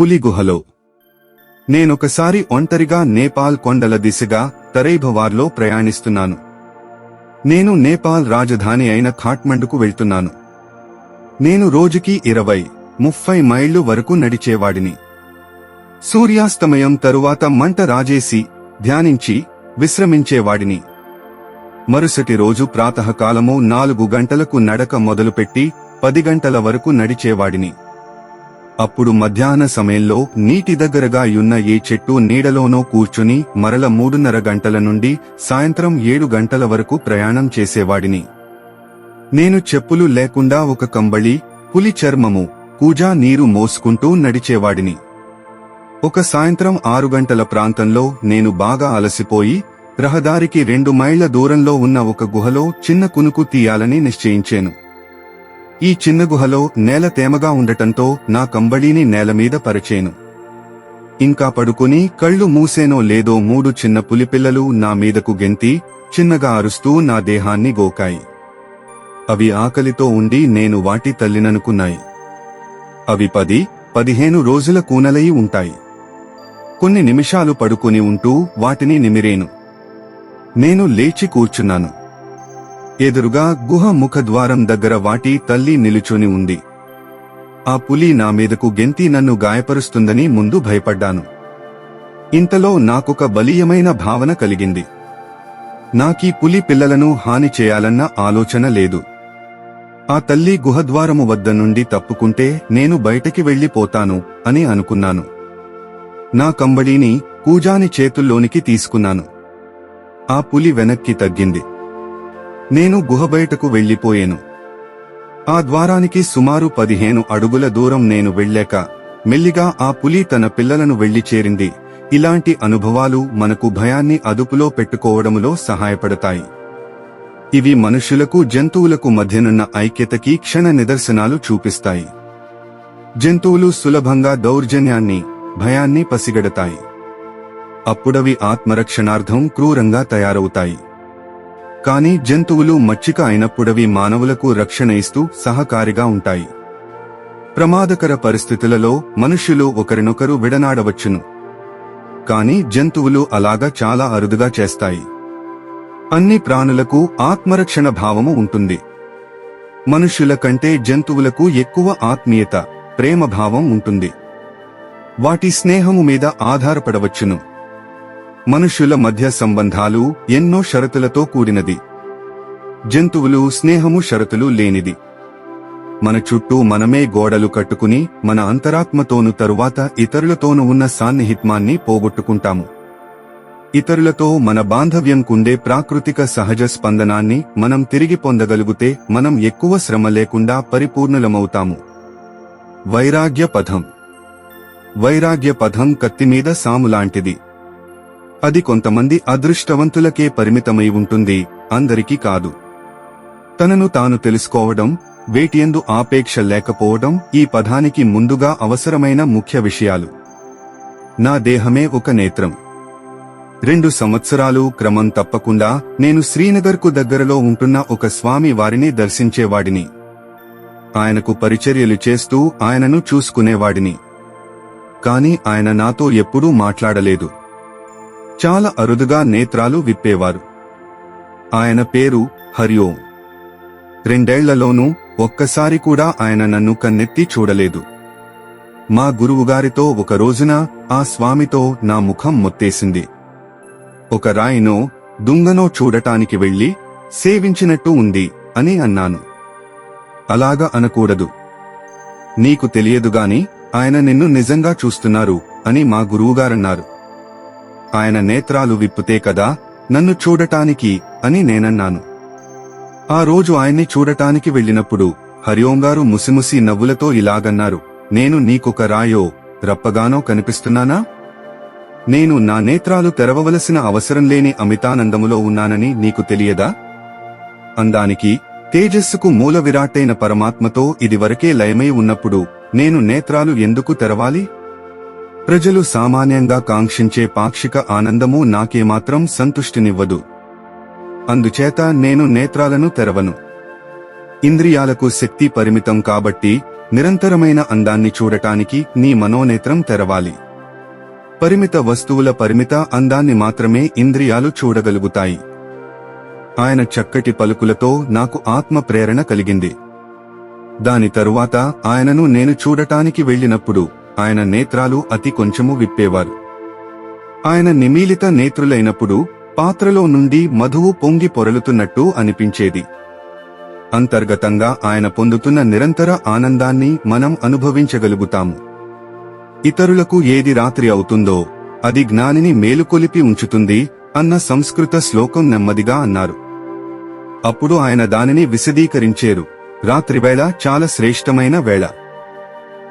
పులి గుహలో నేనొకసారి ఒంటరిగా నేపాల్ కొండల దిశగా తరైభవార్లో ప్రయాణిస్తున్నాను. నేను నేపాల్ రాజధాని అయిన ఖాట్మండుకు వెళ్తున్నాను. నేను రోజుకి ఇరవై ముప్పై మైళ్ళు వరకు నడిచేవాడిని. సూర్యాస్తమయం తరువాత మంట రాజేసి ధ్యానించి విశ్రమించేవాడిని. మరుసటి రోజు ప్రాతకాలము నాలుగు గంటలకు నడక మొదలుపెట్టి పది గంటల వరకు నడిచేవాడిని. అప్పుడు మధ్యాహ్న సమయంలో నీటి దగ్గరగా ఉన్న ఏ చెట్టు నీడలోనో కూర్చుని మరల మూడున్నర గంటల నుండి సాయంత్రం ఏడు గంటల వరకు ప్రయాణం చేసేవాడిని. నేను చెప్పులు లేకుండా ఒక కంబళి పులి చర్మము కూజా నీరు మోసుకుంటూ నడిచేవాడిని. ఒక సాయంత్రం ఆరు గంటల ప్రాంతంలో నేను బాగా అలసిపోయి రహదారికి రెండు మైళ్ళ దూరంలో ఉన్న ఒక గుహలో చిన్న కునుకు తీయాలని నిశ్చయించాను. ఈ చిన్న గుహలో నేల తేమగా ఉండటంతో నా కంబళీని నేల మీద పరిచేను. ఇంకా పడుకుని కళ్ళు మూసేనో లేదో మూడు చిన్న పులిపిల్లలు నా మీదకు గెంతి చిన్నగా అరుస్తూ నా దేహాన్ని గోకాయి. అవి ఆకలితో ఉండి నేను వాటి తల్లిననుకున్నాయి. అవి పది పదిహేను రోజుల కూనలయి ఉంటాయి. కొన్ని నిమిషాలు పడుకుని ఉంటూ వాటిని నిమిరేను. నేను లేచి కూర్చున్నాను. ఎదురుగా గుహ ముఖద్వారం దగ్గర వాటి తల్లి నిలుచుని ఉంది. ఆ పులి నా మీదకు గెంతి నన్ను గాయపరుస్తుందని ముందు భయపడ్డాను. ఇంతలో నాకొక బలీయమైన భావన కలిగింది. నాకీ పులి పిల్లలను హాని చేయాలన్న ఆలోచన లేదు. ఆ తల్లి గుహద్వారము వద్ద నుండి తప్పుకుంటే నేను బయటకి వెళ్ళిపోతాను అని అనుకున్నాను. నా కంబళీని కూజాని చేతుల్లోనికి తీసుకున్నాను. ఆ పులి వెనక్కి తగ్గింది. నేను గుహ బయటకు వెళ్ళిపోయాను ఆ ద్వారానికి సుమారు పదిహేను అడుగుల దూరం నేను వెళ్ళాక మెల్లిగా ఆ పులి తన పిల్లలను వెళ్ళి చేరింది. ఇలాంటి అనుభవాలు మనకు భయాన్ని అదుపులో పెట్టుకోవడములో సహాయపడతాయి. ఇవి మనుషులకు జంతువులకు మధ్యనున్న ఐక్యతకి క్షణ నిదర్శనాలు చూపిస్తాయి. జంతువులు సులభంగా దౌర్జన్యాన్ని భయాన్ని పసిగడతాయి. అప్పుడవి ఆత్మరక్షణార్థం క్రూరంగా తయారవుతాయి. కానీ జంతువులు మచ్చిక అయినప్పుడవి మానవులకు రక్షణ ఇస్తూ సహకారిగా ఉంటాయి. ప్రమాదకర పరిస్థితులలో మనుష్యులు ఒకరినొకరు విడనాడవచ్చును. కానీ జంతువులు అలాగా చాలా అరుదుగా చేస్తాయి. అన్ని ప్రాణులకు ఆత్మరక్షణ భావము ఉంటుంది. మనుష్యుల కంటే జంతువులకు ఎక్కువ ఆత్మీయత ప్రేమ భావం ఉంటుంది. వాటి స్నేహము మీద ఆధారపడవచ్చును. మనుష్యుల మధ్య సంబంధాలు ఎన్నో షరతులతో కూడినది. జంతువులు స్నేహము షరతులు లేనిది. మన చుట్టూ మనమే గోడలు కట్టుకుని మన అంతరాత్మతోను తరువాత ఇతరులతోను ఉన్న సాన్నిహిత్మాన్ని పోగొట్టుకుంటాము. ఇతరులతో మన బాంధవ్యం కుండే ప్రాకృతిక సహజ స్పందనాన్ని మనం తిరిగి పొందగలిగితే మనం ఎక్కువ శ్రమ లేకుండా పరిపూర్ణులమవుతాము. వైరాగ్య పథం వైరాగ్య పథం కత్తిమీద సాములాంటిది అది కొంతమంది అదృష్టవంతులకే పరిమితమై ఉంటుంది అందరికీ కాదు. తనను తాను తెలుసుకోవడం వేటియందు ఆపేక్ష లేకపోవడం ఈ పదానికి ముందుగా అవసరమైన ముఖ్య విషయాలు. నా దేహమే ఒక నేత్రం. రెండు సంవత్సరాలు క్రమం తప్పకుండా నేను శ్రీనగర్కు దగ్గరలో ఉంటున్న ఒక స్వామి వారిని దర్శించేవాడిని. ఆయనకు పరిచర్యలు చేస్తూ ఆయనను చూసుకునేవాడిని. కాని ఆయన నాతో ఎప్పుడూ మాట్లాడలేదు. చాలా అరుదుగా నేత్రాలు విప్పేవారు. ఆయన పేరు హరిఓం. రెండేళ్ళలోనూ ఒక్కసారి కూడా ఆయన నన్ను కన్నెత్తి చూడలేదు. మా గురువుగారితో ఒక రోజున ఆ స్వామితో నా ముఖం మొత్తేసింది. ఒక రాయినో దుంగనో చూడటానికి వెళ్ళి సేవించినట్టు ఉంది అని అన్నాను. అలాగా అనకూడదు. నీకు తెలియదుగాని ఆయన నిన్ను నిజంగా చూస్తున్నారు అని మా గురువుగారన్నారు. ఆయన నేత్రాలు విప్పుతే కదా నన్ను చూడటానికి అని నేనన్నాను. ఆ రోజు ఆయన్ని చూడటానికి వెళ్ళినప్పుడు హరిఓంగారు ముసిముసి నవ్వులతో ఇలాగన్నారు నేను నీకొక రాయో రప్పగానో కనిపిస్తున్నానా? నేను నా నేత్రాలు తెరవవలసిన అవసరం లేని అమితానందములో ఉన్నానని నీకు తెలియదా? అందానికి తేజస్సుకు మూల విరాట్టైన పరమాత్మతో ఇదివరకే లయమై ఉన్నప్పుడు నేను నేత్రాలు ఎందుకు తెరవాలి? ప్రజలు సామాన్యంగా కాంక్షించే పాక్షిక ఆనందము నాకేమాత్రం సంతుష్టినివ్వదు. అందుచేత నేను నేత్రాలను తెరవను. ఇంద్రియాలకు శక్తి పరిమితం కాబట్టి నిరంతరమైన అందాన్ని చూడటానికి నీ మనోనేత్రం తెరవాలి. పరిమిత వస్తువుల పరిమిత అందాన్ని మాత్రమే ఇంద్రియాలు చూడగలుగుతాయి. ఆయన చక్కటి పలుకులతో నాకు ఆత్మ ప్రేరణ కలిగింది. దాని తరువాత ఆయనను నేను చూడటానికి వెళ్ళినప్పుడు ఆయన నేత్రాలు అతి కొంచెము విప్పేవారు. ఆయన నిమీలిత నేత్రులైనప్పుడు పాత్రలో నుండి మధువు పొంగి పొరలుతున్నట్టు అనిపించేది. అంతర్గతంగా ఆయన పొందుతున్న నిరంతర ఆనందాన్ని మనం అనుభవించగలుగుతాము. ఇతరులకు ఏది రాత్రి అవుతుందో అది జ్ఞానిని మేలుకొలిపి ఉంచుతుంది అన్న సంస్కృత శ్లోకం నెమ్మదిగా అన్నారు. అప్పుడు ఆయన దానిని విశదీకరించేరు. రాత్రివేళ చాలా శ్రేష్టమైన వేళ.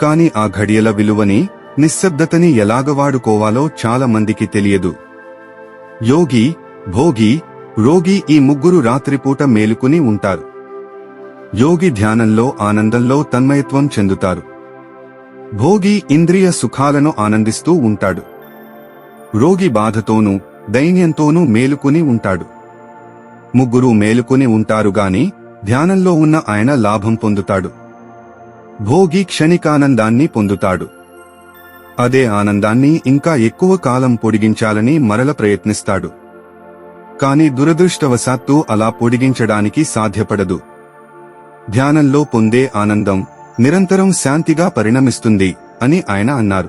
కాని ఆ ఘడియల విలువని నిశ్శబ్దతని ఎలాగ వాడుకోవాలో చాలా మందికి తెలియదు. యోగి భోగి రోగి ఈ ముగ్గురు రాత్రిపూట మేలుకుని ఉంటారు. యోగి ధ్యానంలో ఆనందంలో తన్మయత్వం చెందుతారు. భోగి ఇంద్రియ సుఖాలను ఆనందిస్తూ ఉంటాడు. రోగి బాధతోనూ దైన్యంతోనూ మేలుకుని ఉంటాడు. ముగ్గురు మేలుకుని ఉంటారు గాని ధ్యానంలో ఉన్న ఆయన లాభం పొందుతాడు. భోగి క్షణికానందాన్ని పొందుతాడు. అదే ఆనందాన్ని ఇంకా ఎక్కువ కాలం పొడిగించాలని మరల ప్రయత్నిస్తాడు. కాని దురదృష్టవశాత్తు అలా పొడిగించడానికి సాధ్యపడదు. ధ్యానంలో పొందే ఆనందం నిరంతరం శాంతిగా పరిణమిస్తుంది అని ఆయన అన్నారు.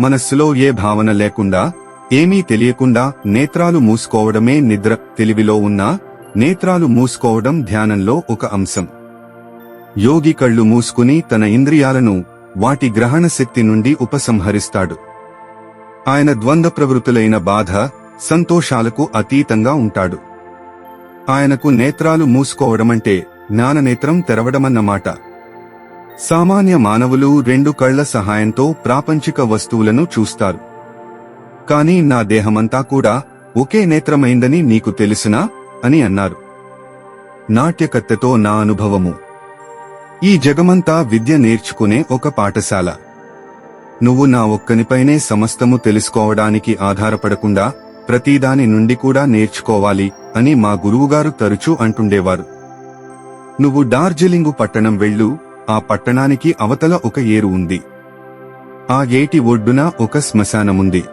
మనస్సులో ఏ భావన లేకుండా ఏమీ తెలియకుండా నేత్రాలు మూసుకోవడమే నిద్ర తెలివిలో ఉన్నా నేత్రాలు మూసుకోవడం ధ్యానంలో ఒక అంశం. యోగి కళ్ళు మూసుకుని తన ఇంద్రియాలను వాటి గ్రహణ శక్తి నుండి ఉపసంహరిస్తాడు. ఆయన ద్వంద్వ ప్రవృత్తులైన బాధ సంతోషాలకు అతీతంగా ఉంటాడు. ఆయనకు నేత్రాలు మూసుకోవడమంటే జ్ఞాననేత్రం తెరవడమన్నమాట. సామాన్య మానవులు రెండు కళ్ళ సహాయంతో ప్రాపంచిక వస్తువులను చూస్తారు. కాని నా దేహమంతా కూడా ఒకే నేత్రమైందని నీకు తెలుసునా? అని అన్నారు. నాట్యకత్తెతో నా అనుభవము. ఈ జగమంతా విద్య నేర్చుకునే ఒక పాఠశాల. నువ్వు నా ఒక్కనిపైనే సమస్తము తెలుసుకోవడానికి ఆధారపడకుండా ప్రతిదాని నుండి కూడా నేర్చుకోవాలి అని మా గురువుగారు తరచూ అంటుండేవారు. నువ్వు డార్జిలింగు పట్టణం వెళ్ళు ఆ పట్టణానికి అవతల ఒక ఏరు ఉంది. ఆ ఏటి ఒడ్డున ఒక శ్మశానముంది.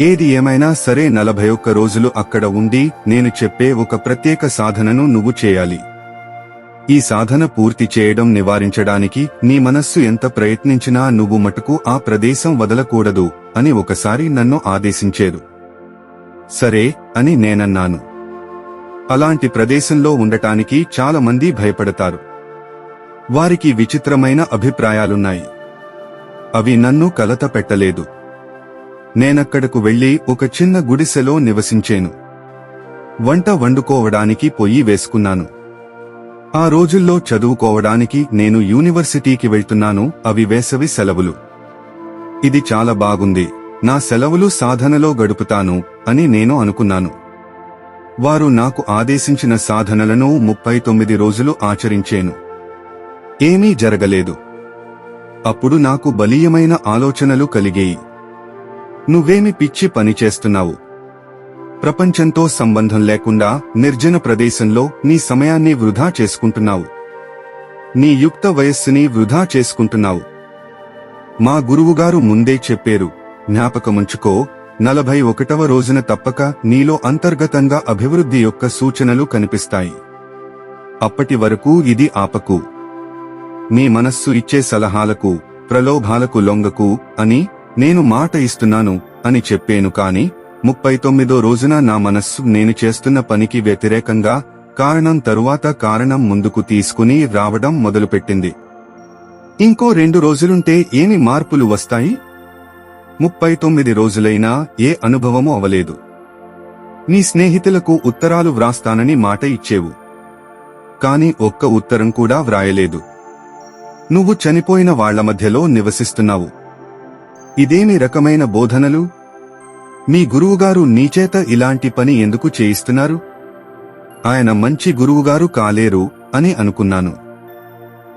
ఏది ఏమైనా సరే నలభై ఒక్క రోజులు అక్కడ ఉండి నేను చెప్పే ఒక ప్రత్యేక సాధనను నువ్వు చేయాలి. ఈ సాధన పూర్తి చేయడం నివారించడానికి నీ మనస్సు ఎంత ప్రయత్నించినా నువ్వు మటుకు ఆ ప్రదేశం వదలకూడదు అని ఒకసారి నన్ను ఆదేశించేరు సరే అని నేనన్నాను. అలాంటి ప్రదేశంలో ఉండటానికి చాలా మంది భయపడతారు. వారికి విచిత్రమైన అభిప్రాయాలున్నాయి. అవి నన్ను కలత పెట్టలేదు. నేనక్కడకు వెళ్ళి ఒక చిన్న గుడిసెలో నివసించేను. వంట వండుకోవడానికి పొయ్యి వేసుకున్నాను. ఆ రోజుల్లో చదువుకోవడానికి నేను యూనివర్సిటీకి వెళ్తున్నాను అవి వేసవి సెలవులు. ఇది చాలా బాగుంది. నా సెలవులు సాధనలో గడుపుతాను అని నేను అనుకున్నాను. వారు నాకు ఆదేశించిన సాధనలను ముప్పై తొమ్మిది రోజులు ఆచరించేను. ఏమీ జరగలేదు. అప్పుడు నాకు బలీయమైన ఆలోచనలు కలిగేయి. నువ్వేమి పిచ్చి పని చేస్తున్నావు? ప్రపంచంతో సంబంధం లేకుండా నిర్జన ప్రదేశంలో నీ సమయాన్ని వృధా చేసుకుంటున్నావు. నీ యుక్త వయస్సుని వృధా చేసుకుంటున్నావు. మా గురువుగారు ముందే చెప్పారు జ్ఞాపకముంచుకో నలభై ఒకటవ రోజున తప్పక నీలో అంతర్గతంగా అభివృద్ధి యొక్క సూచనలు కనిపిస్తాయి. అప్పటి వరకు ఇది ఆపకు. నీ మనస్సు ఇచ్చే సలహాలకు ప్రలోభాలకు లొంగకు అని నేను మాట ఇస్తున్నాను అని చెప్పేను కాని ముప్పై తొమ్మిదో రోజున నా మనస్సు నేను చేస్తున్న పనికి వ్యతిరేకంగా కారణం తరువాత కారణం ముందుకు తీసుకుని రావడం మొదలుపెట్టింది. ఇంకో రెండు రోజులుంటే ఏమి మార్పులు వస్తాయి? ముప్పై తొమ్మిది రోజులైనా ఏ అనుభవము అవలేదు. నీ స్నేహితులకు ఉత్తరాలు వ్రాస్తానని మాట ఇచ్చేవు. కాని ఒక్క ఉత్తరం కూడా వ్రాయలేదు. నువ్వు చనిపోయిన వాళ్ళ మధ్యలో నివసిస్తున్నావు. ఇదేమి రకమైన బోధనలు? మీ గురువుగారు నీచేత ఇలాంటి పని ఎందుకు చేయిస్తున్నారు? ఆయన మంచి గురువుగారు కాలేరు అని అనుకున్నాను.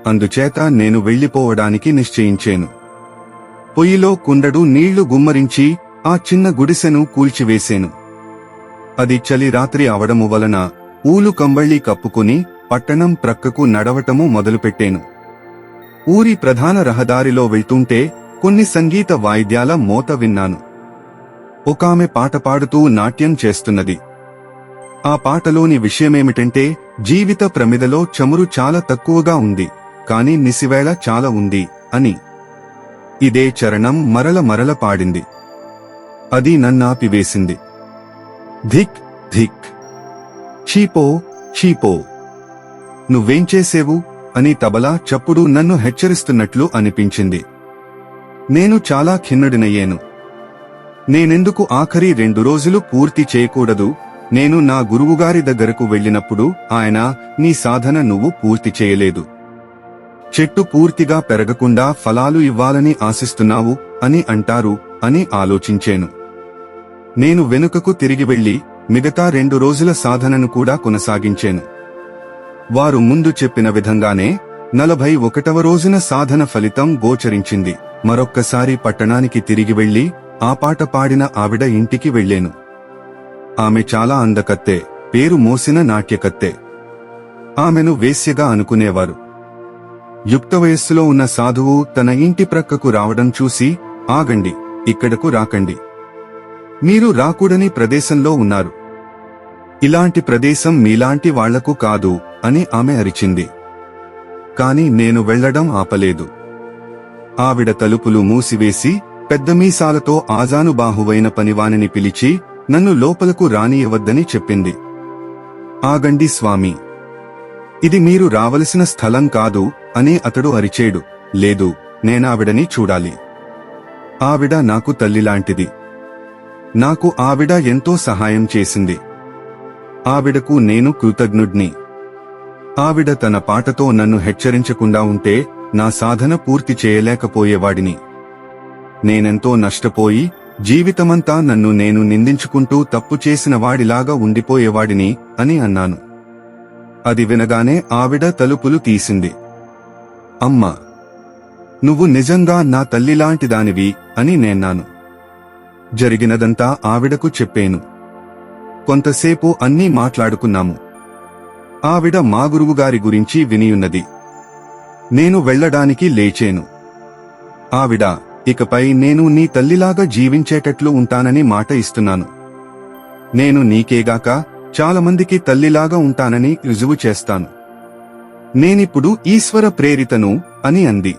అందుచేత నేను వెళ్ళిపోవడానికి నిశ్చయించేను. పొయ్యిలో కుండడు నీళ్ళు గుమ్మరించి ఆ చిన్న గుడిసెను కూల్చివేసేను. అది చలి రాత్రి అవడము వలన ఊలు కంబళ్ళి కప్పుకుని పట్టణం ప్రక్కకు నడవటము మొదలుపెట్టాను. ఊరి ప్రధాన రహదారిలో వెళ్తుంటే కొన్ని సంగీత వాయిద్యాల మోత విన్నాను. ఒకామె పాట పాడుతూ నాట్యం చేస్తున్నది. ఆ పాటలోని విషయమేమిటంటే జీవిత ప్రమిదలో చమురు చాలా తక్కువగా ఉంది కాని నిసివేళ చాలా ఉంది అని. ఇదే చరణం మరల మరల పాడింది. అది నన్నాపివేసింది. ధిక్ ధిక్. చీపో చీపో నువ్వేం చేసేవు? అని తబలా చప్పుడు నన్ను హెచ్చరిస్తున్నట్లు అనిపించింది. నేను చాలా ఖిన్నడినయ్యాను. నేనెందుకు ఆఖరి రెండు రోజులు పూర్తి చేయకూడదు? నేను నా గురువుగారి దగ్గరకు వెళ్ళినప్పుడు ఆయన నీ సాధన నువ్వు పూర్తి చేయలేదు. చెట్టు పూర్తిగా పెరగకుండా ఫలాలు ఇవ్వాలని ఆశిస్తున్నావు అని అంటారు అని ఆలోచించాను. నేను వెనుకకు తిరిగి వెళ్ళి మిగతా రెండు రోజుల సాధనను కూడా కొనసాగించాను. వారు ముందు చెప్పిన విధంగానే నలభై ఒకటవ రోజున సాధన ఫలితం గోచరించింది. మరొక్కసారి పట్టణానికి తిరిగి వెళ్ళి ఆ పాట పాడిన ఆవిడ ఇంటికి వెళ్ళాను. ఆమె చాలా అందకత్తె పేరు మోసిన నాట్యకత్తె. ఆమెను వేశ్యగా అనుకునేవారు. యుక్త వయస్సులో ఉన్న సాధువు తన ఇంటి ప్రక్కకు రావడం చూసి ఆగండి ఇక్కడకు రాకండి. మీరు రాకూడని ప్రదేశంలో ఉన్నారు. ఇలాంటి ప్రదేశం మీలాంటి వాళ్ళకు కాదు అని ఆమె అరిచింది. కాని నేను వెళ్ళడం ఆపలేదు. ఆవిడ తలుపులు మూసివేసి పెద్ద మీసాలతో ఆజానుబాహువైన పనివానిని పిలిచి నన్ను లోపలకు రానియవద్దని చెప్పింది. ఆగండి స్వామి. ఇది మీరు రావలసిన స్థలం కాదు అని అతడు అరిచేడు. లేదు నేనావిడని చూడాలి. ఆవిడ నాకు తల్లిలాంటిది. నాకు ఆవిడ ఎంతో సహాయం చేసింది. ఆవిడకు నేను కృతజ్ఞుడ్ని. ఆవిడ తన పాటతో నన్ను హెచ్చరించకుండా ఉంటే నా సాధన పూర్తి చేయలేకపోయేవాడిని. నేనెంతో నష్టపోయి జీవితమంతా నన్ను నేను నిందించుకుంటూ తప్పు చేసిన వాడిలాగా ఉండిపోయేవాడిని అని అన్నాను. అది వినగానే ఆవిడ తలుపులు తీసింది. అమ్మా! నువ్వు నిజంగా నా తల్లిలాంటిదానివి అని నేన్నాను. జరిగినదంతా ఆవిడకు చెప్పేను. కొంతసేపు అన్నీ మాట్లాడుకున్నాము. ఆవిడ మా గురువుగారి గురించి వినియున్నది. నేను వెళ్ళడానికి లేచేను. ఆవిడ! ఇకపై నేను నీ తల్లిలాగా జీవించేటట్లు ఉంటానని మాట ఇస్తున్నాను. నేను నీకేగాక చాలామందికి తల్లిలాగా ఉంటానని రుజువు చేస్తాను. నేనిప్పుడు ఈశ్వర ప్రేరితను అని అంది.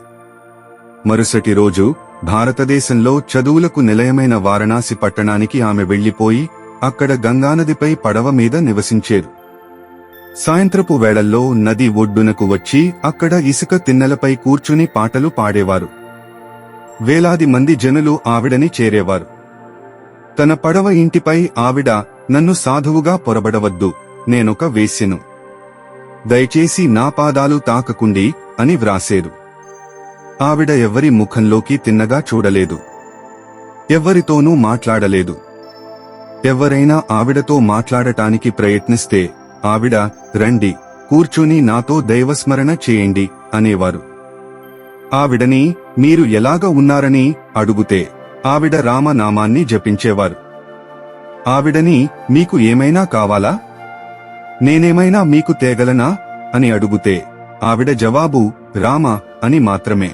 మరుసటి రోజు భారతదేశంలో చదువులకు నిలయమైన వారణాసి పట్టణానికి ఆమె వెళ్ళిపోయి అక్కడ గంగానదిపై పడవ మీద నివసించేరు. సాయంత్రపు వేళల్లో నది ఒడ్డునకు వచ్చి అక్కడ ఇసుక తిన్నెలపై కూర్చుని పాటలు పాడేవారు. వేలాది మంది జనులు ఆవిడని చేరేవారు. తన పడవ ఇంటిపై ఆవిడ నన్ను సాధువుగా పొరబడవద్దు నేనొక వేశ్యను. దయచేసి నా పాదాలు తాకకుండి అని వ్రాసేరు ఆవిడ ఎవ్వరి ముఖంలోకి తిన్నగా చూడలేదు. ఎవ్వరితోనూ మాట్లాడలేదు. ఎవరైనా ఆవిడతో మాట్లాడటానికి ప్రయత్నిస్తే ఆవిడ రండి కూర్చుని నాతో దైవస్మరణ చేయండి అనేవారు. ఆవిడని మీరు ఎలాగ ఉన్నారని అడుగుతే ఆవిడ రామనామాన్ని జపించేవారు. ఆవిడని మీకు ఏమైనా కావాలా? నేనేమైనా మీకు తేగలనా? అని అడుగుతే ఆవిడ జవాబు రామ అని మాత్రమే.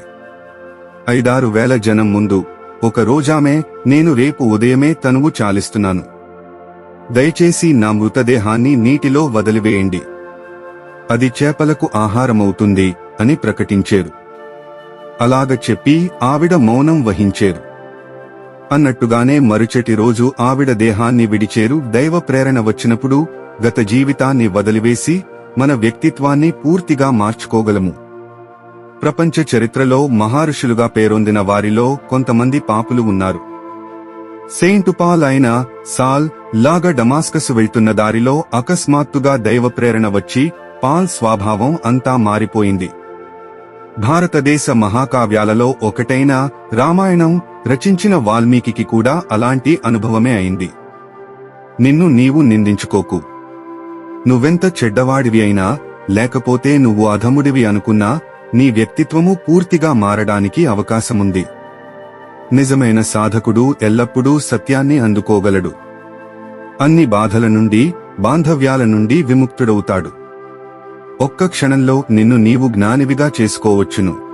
ఐదారు వేల జనం ముందు ఒక రోజామే నేను రేపు ఉదయమే తనువు చాలిస్తున్నాను. దయచేసి నా మృతదేహాన్ని నీటిలో వదిలివేయండి. అది చేపలకు ఆహారమవుతుంది అని ప్రకటించారు. అలాగ చెప్పి ఆవిడ మౌనం వహించేరు. అన్నట్టుగానే మరుచటి రోజు ఆవిడ దేహాన్ని విడిచేరు. దైవ ప్రేరణ వచ్చినప్పుడు గత జీవితాన్ని వదిలివేసి మన వ్యక్తిత్వాన్ని పూర్తిగా మార్చుకోగలము. ప్రపంచ చరిత్రలో మహారుషులుగా పేరొందిన వారిలో కొంతమంది పాపులు ఉన్నారు. సెయింట్ పాల్ అయిన సాల్ లాగా డమాస్కస్ వెళ్తున్న దారిలో అకస్మాత్తుగా దైవ ప్రేరణ వచ్చి పాల్ స్వభావం అంతా మారిపోయింది. భారతదేశ మహాకావ్యాలలో ఒకటైన రామాయణం రచించిన వాల్మీకి కూడా అలాంటి అనుభవమే అయింది. నిన్ను నీవు నిందించుకోకు. నువ్వెంత చెడ్డవాడివి అయినా లేకపోతే నువ్వు అధముడివి అనుకున్నా నీ వ్యక్తిత్వము పూర్తిగా మారడానికి అవకాశముంది. నిజమైన సాధకుడు ఎల్లప్పుడూ సత్యాన్ని అందుకోగలడు. అన్ని బాధల నుండి బాంధవ్యాల నుండి విముక్తుడవుతాడు. ఒక్క క్షణంలో నిన్ను నీవు జ్ఞానివిగా చేసుకోవచ్చును.